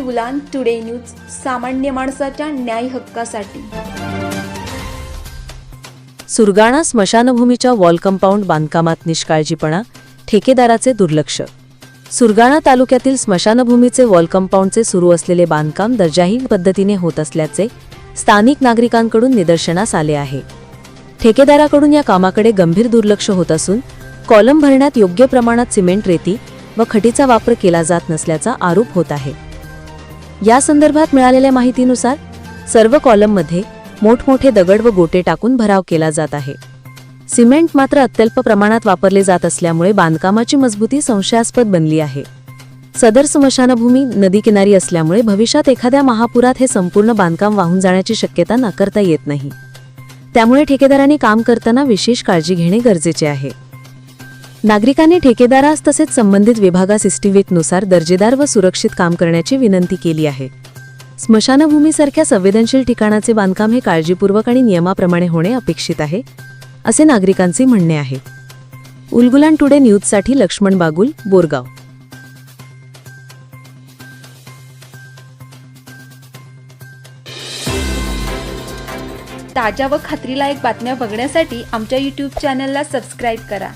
उलान today news सामान्य माणसाच्या न्याय हक्कासाठी. सुरगाणा स्मशानभूमीच्या वॉल कंपाऊंड बांधकामात निष्काळजीपणा ठेकेदाराचे दुर्लक्ष. सुरगाणा तालुक्यातील स्मशानभूमीचे वॉल कंपाऊंडचे सुरू असलेले बांधकाम दर्जाहीन पद्धतीने होत असल्याचे स्थानिक नागरिकांकडून निदर्शनास आले आहे. ठेकेदाराकडून या कामाकडे गंभीर दुर्लक्ष होत असून कॉलम भरण्यात योग्य प्रमाणात सिमेंट रेती व खटीचा वापर केला जात नसल्याचा आरोप होत आहे. या संदर्भात मिळालेल्या माहितीनुसार सर्व कॉलममध्ये मोठमोठे दगड व गोटे टाकून भराव केला जात आहे. सिमेंट मात्र अत्यल्प प्रमाणात वापरले जात असल्यामुळे बांधकामाची मजबूती संशयास्पद बनली आहे. सदर स्मशानभूमी नदीकिनारी असल्यामुळे भविष्यात एखाद्या महापुरात हे संपूर्ण बांधकाम वाहून जाण्याची शक्यता नाकारता येत नाही. त्यामुळे ठेकेदारांनी काम करताना विशेष काळजी घेणे गरजेचे आहे. नागरिकांनी ठेकेदारास तसेच संबंधित विभागास इस्टिमेटनुसार दर्जेदार व सुरक्षित काम करण्याची विनंती केली आहे. स्मशानभूमीसारख्या संवेदनशील ठिकाणाचे बांधकाम हे काळजीपूर्वक आणि नियमाप्रमाणे होणे अपेक्षित आहे असे नागरिकांचे म्हणणे आहे. उलगुलान टुडे न्यूजसाठी लक्ष्मण बागुल बोरगाव. ताज्या व खात्रीलायक बातम्या बघण्यासाठी आमच्या यूट्यूब चॅनलला सबस्क्राईब करा.